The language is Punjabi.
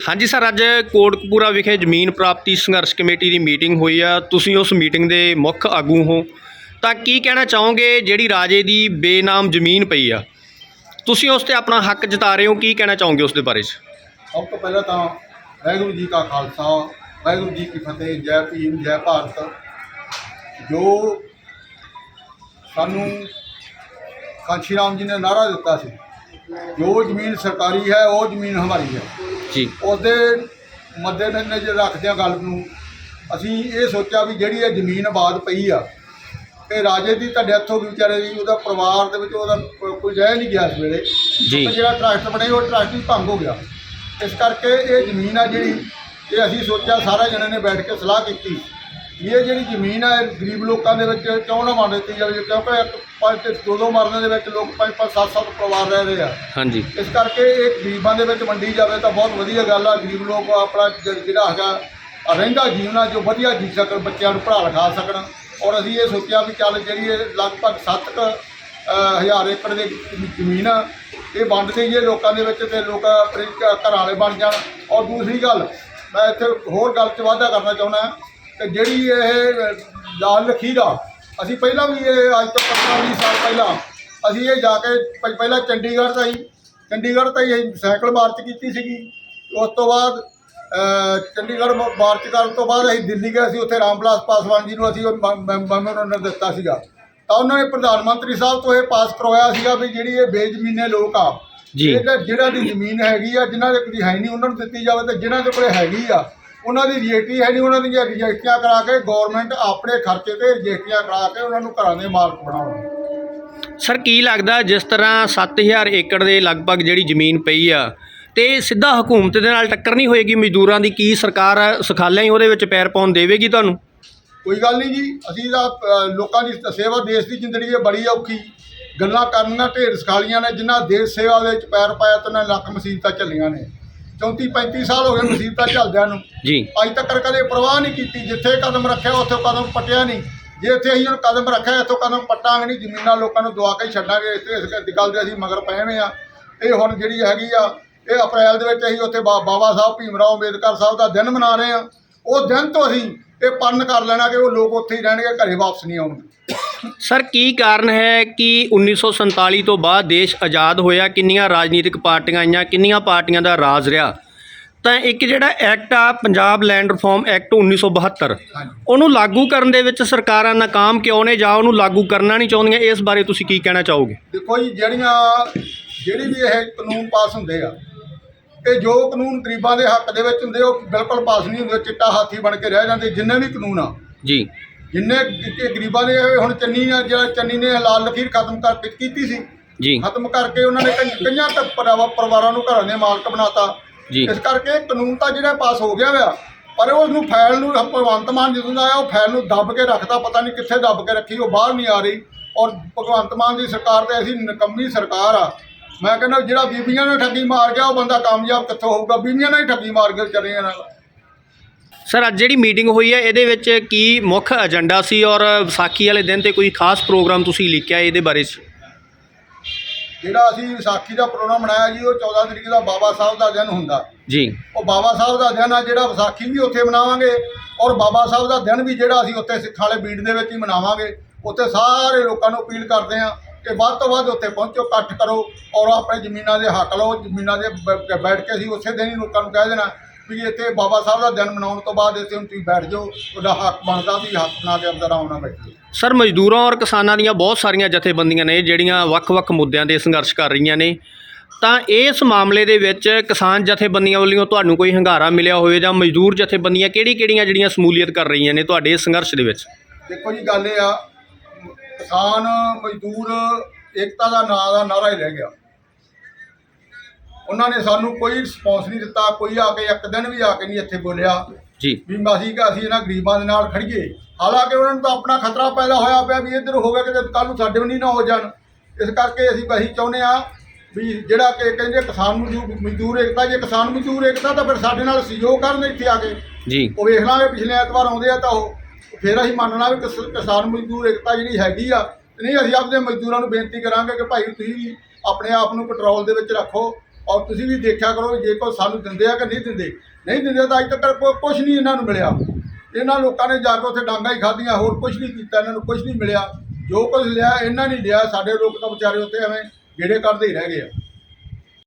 ਹਾਂਜੀ ਸਰ, ਅੱਜ ਕੋਟਕਪੂਰਾ ਵਿਖੇ ਜ਼ਮੀਨ ਪ੍ਰਾਪਤੀ ਸੰਘਰਸ਼ ਕਮੇਟੀ ਦੀ ਮੀਟਿੰਗ ਹੋਈ ਆ। ਤੁਸੀਂ ਉਸ ਮੀਟਿੰਗ ਦੇ ਮੁੱਖ ਆਗੂ ਹੋ। ਤਾਂ ਕੀ ਕਹਿਣਾ ਚਾਹੋਗੇ, ਜਿਹੜੀ ਰਾਜੇ ਦੀ ਬੇਨਾਮ ਜ਼ਮੀਨ ਪਈ ਆ? ਤੁਸੀਂ ਉਸ ਤੇ ਆਪਣਾ ਹੱਕ ਜਤਾ ਰਹੇ ਹੋ, ਕੀ ਕਹਿਣਾ ਚਾਹੋਗੇ ਉਸ ਦੇ ਬਾਰੇ 'ਚ? ਸਭ ਤੋਂ ਪਹਿਲਾਂ ਤਾਂ ਵਾਹਿਗੁਰੂ ਜੀ ਕਾ ਖਾਲਸਾ, ਵਾਹਿਗੁਰੂ ਜੀ ਕੀ ਫਤਿਹ, ਜੈ ਭੀਮ, ਜੈ ਭਾਰਤ। ਜੋ ਸਾਨੂੰ ਕਾਂਸ਼ੀ ਰਾਮ ਜੀ ਨੇ ਨਾਰਾ ਦਿੱਤਾ ਸੀ, ਜੋ ਜ਼ਮੀਨ ਸਰਕਾਰੀ ਹੈ, ਉਹ ਜ਼ਮੀਨ ਹਮਾਰੀ ਹੈ। ਜੀ। ਉਹਦੇ ਮੱਦੇ ਨਜ਼ਰ ਰੱਖਦਿਆਂ ਗੱਲ ਨੂੰ ਅਸੀਂ ਇਹ ਸੋਚਿਆ ਵੀ ਜਿਹੜੀ ਇਹ ਜ਼ਮੀਨ ਆਬਾਦ ਪਈ ਆ ਇਹ ਰਾਜੇ ਦੀ ਤੁਹਾਡੇ ਹੱਥੋਂ ਵੀ ਵਿਚਾਰੇ ਦੀ ਉਹਦਾ ਪਰਿਵਾਰ ਦੇ ਵਿੱਚ ਉਹਦਾ ਕੋਈ ਰਹਿ ਨਹੀਂ ਗਿਆ ਇਸ ਵੇਲੇ। ਜੀ। ਤੇ ਜਿਹੜਾ ਟਰਸਟ ਬਣੇ ਉਹ ਟਰਸਟ ਵੀ ਭੰਗ ਹੋ ਗਿਆ। ਇਸ ਕਰਕੇ ਇਹ ਜ਼ਮੀਨ ਆ ਜਿਹੜੀ ਇਹ ਅਸੀਂ ਸੋਚਿਆ ਸਾਰੇ ਜਣੇ ਨੇ ਬੈਠ ਕੇ ਸਲਾਹ ਕੀਤੀ। ਵੀ ਇਹ ਜਿਹੜੀ ਜ਼ਮੀਨ ਆ ਇਹ ਗਰੀਬ ਲੋਕਾਂ ਦੇ ਵਿੱਚ ਕਿਉਂ ਨਾ ਵੰਡ ਦਿੱਤੀ ਜਾਵੇ? ਕਿਉਂਕਿ ਇੱਕ ਪੰਜ ਤੇ ਦੋ ਦੋ ਮਰਨੇ ਦੇ ਵਿੱਚ ਲੋਕ ਪੰਜ ਪੰਜ ਸੱਤ ਸੱਤ ਪਰਿਵਾਰ ਰਹਿ ਰਹੇ ਆ। ਹਾਂਜੀ। ਇਸ ਕਰਕੇ ਇਹ ਗਰੀਬਾਂ ਦੇ ਵਿੱਚ ਵੰਡੀ ਜਾਵੇ ਤਾਂ ਬਹੁਤ ਵਧੀਆ ਗੱਲ ਆ। ਗਰੀਬ ਲੋਕ ਆਪਣਾ ਜ- ਜਿਹੜਾ ਹੈਗਾ ਰਹਿੰਦਾ ਜੀਵਨ ਜੋ ਵਧੀਆ ਜੀ ਸਕਣ ਬੱਚਿਆਂ ਨੂੰ ਪੜ੍ਹਾ ਲਿਖਾ ਸਕਣ। ਔਰ ਅਸੀਂ ਇਹ ਸੋਚਿਆ ਵੀ ਚੱਲ ਜਿਹੜੀ ਇਹ ਲਗਭਗ 7 ਹਜ਼ਾਰ ਏਕੜ ਦੀ ਜ਼ਮੀਨ ਆ ਇਹ ਵੰਡ ਦੇਈਏ ਲੋਕਾਂ ਦੇ ਵਿੱਚ ਤੇ ਲੋਕ ਆਪਣੇ ਘ- ਘਰਾਂ ਵਾਲੇ ਬਣ ਜਾਣ। ਔਰ ਦੂਸਰੀ ਗੱਲ ਮੈਂ ਇੱਥੇ ਹੋਰ ਗੱਲ 'ਚ ਵਾਅਦਾ ਕਰਨਾ ਚਾਹੁੰਦਾ। ਕਿ ਜਿਹੜੀ ਇਹ ਲਾਲ ਲਖੀਰ ਆ ਅਸੀਂ ਪਹਿਲਾਂ ਵੀ ਇਹ ਅੱਜ ਤੋਂ 15 20 ਸਾਲ ਪਹਿਲਾਂ ਅਸੀਂ ਇਹ ਜਾ ਕੇ ਪ- ਪਹਿਲਾਂ ਚੰਡੀਗੜ੍ਹ ਤਾਂ ਹੀ ਚੰਡੀਗੜ੍ਹ ਤਾਂ ਹੀ ਅਸੀਂ ਸਾਈਕਲ ਮਾਰਚ ਕੀਤੀ ਸੀਗੀ ਉਸ ਤੋਂ ਬਾਅਦ ਅ, ਚੰਡੀਗੜ੍ਹ ਮ- ਮਾਰਚ ਕਰਨ ਤੋਂ ਬਾਅਦ ਅਸੀਂ ਦਿੱਲੀ ਗਏ ਸੀ ਉੱਥੇ ਰਾਮਵਿਲਾਸ ਪਾਸਵਾਨ ਜੀ ਨੂੰ ਅਸੀਂ ਮੈਮੋਰੰਡਰ ਦਿੱਤਾ ਸੀਗਾ ਤਾਂ ਉਹਨਾਂ ਨੇ ਪ੍ਰਧਾਨ ਮੰਤਰੀ ਸਾਹਿਬ ਤੋਂ ਇਹ ਪਾਸ ਕਰਵਾਇਆ ਸੀਗਾ ਵੀ ਜਿਹੜੀ ਇਹ ਬੇਜ਼ਮੀਨੇ ਲੋਕ ਆ ਜੀ। ਜਿਹੜਾ ਦੀ ਜ਼ਮੀਨ ਹੈਗੀ ਆ ਜਿਨ੍ਹਾਂ ਦੇ ਕੋਈ ਹੈ ਨਹੀਂ ਉਹਨਾਂ ਨੂੰ ਦਿੱਤੀ ਜਾਵੇ ਤੇ ਜਿਨ੍ਹਾਂ ਦੇ ਕੋਲੇ ਹੈਗੀ ਆ ਉਹਨਾਂ ਦੀ ਰਜਿਸਟਰੀ ਹੈ ਨਹੀਂ ਉਹਨਾਂ ਦੀਆਂ ਰਜਿਸਟਰੀਆਂ ਕਰਾ ਕੇ ਗਵਰਨਮੈਂਟ ਆਪਣੇ ਖਰਚੇ ਤੇ ਰਜਿਸਟਰੀਆਂ ਕਰਾ ਕੇ ਉਹਨਾਂ ਨੂੰ ਘਰਾਂ ਦੇ ਮਾਲਕ ਬਣਾਉਣ। ਸਰ ਕੀ ਲੱਗਦਾ ਜਿਸ ਤਰ੍ਹਾਂ 7000 ਏਕੜ ਦੇ ਲਗਭਗ ਜਿਹੜੀ ਜ਼ਮੀਨ ਪਈ ਆ ਤੇ ਸਿੱਧਾ ਹਕੂਮਤ ਦੇ ਨਾਲ ਟੱਕਰ ਨਹੀਂ ਹੋਏਗੀ? ਮਜ਼ਦੂਰਾਂ ਦੀ ਕੀ ਸਰਕਾਰ ਸੁਖਾਲਿਆਂ ਹੀ ਉਹਦੇ ਵਿੱਚ ਪੈਰ ਪਾਉਣ ਦੇਵੇਗੀ ਤੁਹਾਨੂੰ? ਕੋਈ ਗੱਲ ਨਹੀਂ ਜੀ ਅਸੀਂ ਤਾਂ ਅ, ਲੋਕਾਂ ਦੀ ਸੇਵਾ ਦੇਸ਼ ਦੀ ਜ਼ਿੰਦਗੀ ਹੈ ਬੜੀ ਔਖੀ। ਗੱਲਾਂ ਕਰਨੀਆਂ ਢੇਰ ਸਖਾਲੀਆਂ ਨੇ ਜਿਨ੍ਹਾਂ ਦੇਸ਼ ਸੇਵਾ ਦੇ ਵਿੱਚ ਪੈਰ ਪਾਇਆ ਤੇ ਉਹਨਾਂ ਲੱਖ ਮੁਸੀਬਤਾਂ ਝੱਲੀਆਂ ਨੇ। 34 35 ਸਾਲ ਹੋ ਗਏ ਮੁਸੀਬਤਾਂ ਝੱਲਦਿਆਂ ਨੂੰ। ਜੀ। ਅੱਜ ਤੱਕ ਕਦੇ ਪਰਵਾਹ ਨਹੀਂ ਕੀਤੀ ਜਿੱਥੇ ਕਦਮ ਰੱਖਿਆ ਉੱਥੇ ਕਦਮ ਪੱਟਿਆ ਨਹੀਂ। ਜੇ ਇੱਥੇ ਅਸੀਂ ਹੁਣ ਕਦਮ ਰੱਖਿਆ ਇੱਥੋਂ ਕਦਮ ਪੱਟਾਂਗੇ ਨਹੀਂ ਜ਼ਮੀਨਾਂ ਲੋਕਾਂ ਨੂੰ ਦਵਾ ਕੇ ਛੱਡਾਂਗੇ। ਇਸ ਇਸ ਗੱਲ ਦੇ ਅਸੀਂ ਮਗਰ ਪਏ ਹੋਏ ਆ। ਇਹ ਹੁਣ ਜਿਹੜੀ ਹੈਗੀ ਆ ਇਹ ਅਪ੍ਰੈਲ ਦੇ ਵਿੱਚ ਅਸੀਂ ਉੱਥੇ ਬਾਬਾ ਸਾਹਿਬ ਭੀਮ ਰਾਓ ਅੰਬੇਦਕਰ ਸਾਹਿਬ ਦਾ ਦਿਨ ਮਨਾ ਰਹੇ ਆ। ਉਹ ਦਿਨ ਤੋਂ ਅਸੀਂ ਇਹ ਪੰਨ ਕਰ ਲੈਣਾ ਕਿ ਉਹ ਲੋਕ ਉੱਥੇ ਹੀ ਰਹਿਣਗੇ ਘਰੇ ਵਾਪਸ ਨਹੀਂ ਆਉਣਗੇ। ਸਰ ਕੀ ਕਾਰਨ ਹੈ ਕਿ 1947 ਤੋਂ ਬਾਅਦ ਦੇਸ਼ ਆਜ਼ਾਦ ਹੋਇਆ? ਕਿੰਨੀਆਂ ਰਾਜਨੀਤਿਕ ਪਾਰਟੀਆਂ ਆਈਆਂ? ਕਿੰਨੀਆਂ ਪਾਰਟੀਆਂ ਦਾ ਰਾਜ ਰਿਹਾ? ਤਾਂ ਇੱਕ ਜਿਹੜਾ ਐਕਟ ਆ ਪੰਜਾਬ ਲੈਂਡ ਰਿਫਾਰਮ ਐਕਟ 1972 ਹਾਂਜੀ। ਉਹਨੂੰ ਲਾਗੂ ਕਰਨ ਦੇ ਵਿੱਚ ਸਰਕਾਰਾਂ ਨਾਕਾਮ ਕਿਉਂ ਨੇ ਜਾਂ ਉਹਨੂੰ ਲਾਗੂ ਕਰਨਾ ਨਹੀਂ ਚਾਹੁੰਦੀਆਂ? ਇਸ ਬਾਰੇ ਤੁਸੀਂ ਕੀ ਕਹਿਣਾ ਚਾਹੋਗੇ? ਦੇਖੋ ਜੀ ਜਿਹੜੀਆਂ ਜਿਹੜੀ ਵੀ ਇਹ ਕਾਨੂੰਨ ਪਾਸ ਹੁੰਦੇ ਆ ਇਹ ਜੋ ਕਾਨੂੰਨ ਗਰੀਬਾਂ ਦੇ ਹੱਕ ਦੇ ਵਿੱਚ ਹੁੰਦੇ ਉਹ ਬਿਲਕੁਲ ਪਾਸ ਨਹੀਂ ਹੁੰਦੇ ਚਿੱਟਾ ਹਾਥੀ ਬਣ ਕੇ ਰਹਿ ਜਾਂਦੇ ਜਿੰਨੇ ਵੀ ਕਾਨੂੰਨ ਆ। ਜੀ। ਜਿੰਨੇ ਕਿ ਗਰੀਬਾਂ ਦੇ ਹੁਣ ਚੰਨੀ ਆ ਜਿਹੜਾ ਚੰਨੀ ਨੇ ਲਾਲ ਲਖੀਰ ਖਤਮ ਕਰ ਕੀਤੀ ਸੀ। ਜੀ। ਖਤਮ ਕਰਕੇ ਉਹਨਾਂ ਨੇ ਕਈ- ਕਈਆਂ ਤੱਕ ਪਰਿਵਾ- ਪਰਿਵਾਰਾਂ ਨੂੰ ਘਰਾਂ ਦੇ ਮਾਲਕ ਬਣਾਤਾ। ਜੀ। ਇਸ ਕਰਕੇ ਕਾਨੂੰਨ ਤਾਂ ਜਿਹੜਾ ਪਾਸ ਹੋ ਗਿਆ ਵਾ ਪਰ ਉਸ ਨੂੰ ਫਾਈਲ ਨੂੰ ਭਗਵੰਤ ਮਾਨ ਜਦੋਂ ਦਾ ਆਇਆ ਉਹ ਫਾਈਲ ਨੂੰ ਦੱਬ ਕੇ ਰੱਖਦਾ ਪਤਾ ਨਹੀਂ ਕਿੱਥੇ ਦੱਬ ਕੇ ਰੱਖੀ ਉਹ ਬਾਹਰ ਨਹੀਂ ਆ ਰਹੀ। ਔਰ ਭਗਵੰਤ ਮਾਨ ਦੀ ਸਰਕਾਰ ਤੇ ਐਸੀ ਨਕੰਮੀ ਸਰਕਾਰ ਆ। ਮੈਂ ਕਹਿੰਦਾ ਜਿਹੜਾ ਬੀਬੀਆਂ ਨੇ ਠੱਗੀ ਮਾਰ ਗਿਆ ਉਹ ਬੰਦਾ ਕਾਮਯਾਬ ਕਿੱਥੋਂ ਹੋਊਗਾ? ਬੀਬੀਆਂ ਨੇ ਹੀ ਠੱਗੀ ਮਾਰ ਕੇ ਵਿਚਾਰੀਆਂ ਨਾਲ। ਸਰ ਅੱਜ ਜਿਹੜੀ ਮੀਟਿੰਗ ਹੋਈ ਹੈ ਇਹਦੇ ਵਿੱਚ ਕੀ ਮੁੱਖ ਏਜੰਡਾ ਸੀ ਔਰ ਵਿਸਾਖੀ ਵਾਲੇ ਦਿਨ ਤੇ ਕੋਈ ਖਾਸ ਪ੍ਰੋਗਰਾਮ ਤੁਸੀਂ ਲਿਖਿਆ ਇਹਦੇ ਬਾਰੇ? 'ਚ ਜਿਹੜਾ ਅਸੀਂ ਵਿਸਾਖੀ ਦਾ ਪ੍ਰੋਗਰਾਮ ਬਣਾਇਆ ਜੀ ਉਹ 14 ਤਰੀਕ ਦਾ ਬਾਬਾ ਸਾਹਿਬ ਦਾ ਦਿਨ ਹੁੰਦਾ। ਜੀ। ਉਹ ਬਾਬਾ ਸਾਹਿਬ ਦਾ ਦਿਨ ਆ ਜਿਹੜਾ ਵਿਸਾਖੀ ਵੀ ਉੱਥੇ ਮਨਾਵਾਂਗੇ ਔਰ ਬਾਬਾ ਸਾਹਿਬ ਦਾ ਦਿਨ ਵੀ ਜਿਹੜਾ ਅਸੀਂ ਉੱਥੇ ਸਿੱਖਾਂ ਵਾਲੇ ਬੀੜ ਦੇ ਵਿੱਚ ਹੀ ਮਨਾਵਾਂਗੇ। ਉੱਥੇ ਸਾਰੇ ਲੋਕਾਂ ਨੂੰ ਅਪੀਲ ਕਰਦੇ ਆ ਕਿ ਵੱਧ ਤੋਂ ਵੱਧ ਉੱਥੇ ਪਹੁੰਚੋ ਇਕੱਠ ਕਰੋ ਔਰ ਆਪਣੇ ਜ਼ਮੀਨਾਂ ਦੇ ਹੱਕ ਲਓ ਜ਼ਮੀਨਾਂ ਦੇ ਬ- ਬੈਠ ਕੇ ਅਸੀਂ ਉਸੇ ਦਿਨ ਹੀ ਲੋਕਾਂ ਨੂੰ ਕਹਿ ਦੇਣਾ ਵੀ ਇੱਥੇ ਬਾਬਾ ਸਾਹਿਬ ਦਾ ਦਿਨ ਮਨਾਉਣ ਤੋਂ ਬਾਅਦ ਇੱਥੇ ਹੁਣ ਤੁਸੀਂ ਬੈਠ ਜਾਓ ਤੁਹਾਡਾ ਹੱਕ ਬਣਦਾ ਵੀ ਹੱਕ ਬਣਾ ਕੇ ਅੰਦਰ ਆਉਣਾ ਬੈਠੋ। ਸਰ ਮਜ਼ਦੂਰਾਂ ਔਰ ਕਿਸਾਨਾਂ ਦੀਆਂ ਬਹੁਤ ਸਾਰੀਆਂ ਜਥੇਬੰਦੀਆਂ ਨੇ ਜਿਹੜੀਆਂ ਵੱਖ-ਵੱਖ ਮੁੱਦਿਆਂ ਦੇ ਸੰਘਰਸ਼ ਕਰ ਰਹੀਆਂ ਨੇ। ਤਾਂ ਇਸ ਮਾਮਲੇ ਦੇ ਵਿੱਚ ਕਿਸਾਨ ਜਥੇਬੰਦੀਆਂ ਵੱਲੋਂ ਤੁਹਾਨੂੰ ਕੋਈ ਹੰਗਾਰਾ ਮਿਲਿਆ ਹੋਵੇ ਜਾਂ ਮਜ਼ਦੂਰ ਜਥੇਬੰਦੀਆਂ ਕਿਹੜੀ-ਕਿਹੜੀਆਂ ਜਿਹੜੀਆਂ ਸਮੂਲੀਅਤ ਕਰ ਰਹੀਆਂ ਨੇ ਤੁਹਾਡੇ ਇਸ ਸੰਘਰਸ਼ ਦੇ ਵਿੱਚ? ਦੇਖੋ ਜੀ ਗੱਲ ਇਹ ਆ ਕਿਸਾਨ ਮਜ਼ਦੂਰ ਏਕਤਾ ਦਾ ਨਾਂ ਦਾ ਨਾਰਾ ਹੀ ਰਹਿ ਗਿਆ। ਉਹਨਾਂ ਨੇ ਸਾਨੂੰ ਕੋਈ ਰਿਸਪੌਂਸ ਨਹੀਂ ਦਿੱਤਾ ਕੋਈ ਆ ਕੇ ਇੱਕ ਦਿਨ ਵੀ ਆ ਕੇ ਨਹੀਂ ਇੱਥੇ ਬੋਲਿਆ। ਜੀ। ਵੀ ਅਸੀਂ ਕਿ ਅਸੀਂ ਇਹਨਾਂ ਗਰੀਬਾਂ ਦੇ ਨਾਲ ਖੜੀਏ ਹਾਲਾਂਕਿ ਉਹਨਾਂ ਨੂੰ ਤਾਂ ਆਪਣਾ ਖਤਰਾ ਪੈਦਾ ਹੋਇਆ ਪਿਆ ਵੀ ਇੱਧਰ ਹੋ ਗਿਆ ਕਿ ਕੱਲ ਨੂੰ ਸਾਡੇ ਵੀ ਨਹੀਂ ਨਾ ਹੋ ਜਾਣ। ਇਸ ਕਰਕੇ ਅਸੀਂ ਅਸੀਂ ਚਾਹੁੰਦੇ ਆ ਵੀ ਜਿਹੜਾ ਕਿ ਕਹਿੰਦੇ ਕਿਸਾਨ ਮਜ਼ਦੂਰ ਮਜ਼ਦੂਰ ਏਕਤਾ ਜੇ ਕਿਸਾਨ ਮਜ਼ਦੂਰ ਏਕਤਾ ਤਾਂ ਫਿਰ ਸਾਡੇ ਨਾਲ ਸਹਿਯੋਗ ਕਰਨ ਇੱਥੇ ਆ ਕੇ। ਜੀ। ਉਹ ਵੇਖ ਲਾਂਗੇ ਪਿਛਲੇ ਐਤਵਾਰ ਆਉਂਦੇ ਆ ਤਾਂ ਉਹ ਫਿਰ ਅਸੀਂ ਮੰਨਣਾ ਵੀ ਕਿਸ- ਕਿਸਾਨ ਮਜ਼ਦੂਰ ਏਕਤਾ ਜਿਹੜੀ ਹੈਗੀ ਆ ਨਹੀਂ ਅਸੀਂ ਆਪਦੇ ਮਜ਼ਦੂਰਾਂ ਨੂੰ ਬੇਨਤੀ ਕਰਾਂਗੇ ਕਿ ਭਾਈ ਤੁਸੀਂ ਆਪਣੇ ਆਪ ਨੂੰ ਕੰਟਰੋਲ ਦੇ ਵਿੱਚ ਰੱਖੋ। ਔਰ ਤੁਸੀਂ ਵੀ ਦੇਖਿਆ ਕਰੋ ਜੇ ਕੋਈ ਸਾਨੂੰ ਦਿੰਦੇ ਆ ਕਿ ਨਹੀਂ ਦਿੰਦੇ ਨਹੀਂ ਦਿੰਦੇ ਤਾਂ ਅੱਜ ਤੱਕ ਕੁਝ ਨਹੀਂ ਇਹਨਾਂ ਨੂੰ ਮਿਲਿਆ। ਇਹਨਾਂ ਲੋਕਾਂ ਨੇ ਜਾ ਕੇ ਉੱਥੇ ਡਾਂਗਾ ਹੀ ਖਾਧੀਆਂ, ਹੋਰ ਕੁਝ ਨਹੀਂ ਕੀਤਾ, ਇਹਨਾਂ ਨੂੰ ਕੁਝ ਨਹੀਂ ਮਿਲਿਆ। ਜੋ ਕੁਝ ਲਿਆ, ਇਹਨਾਂ ਨਹੀਂ ਲਿਆ, ਸਾਡੇ ਲੋਕ ਤਾਂ ਵਿਚਾਰੇ ਉੱਥੇ ਐਵੇਂ ਗੇੜੇ ਕਰਦੇ ਹੀ ਰਹਿ ਗਏ ਆ।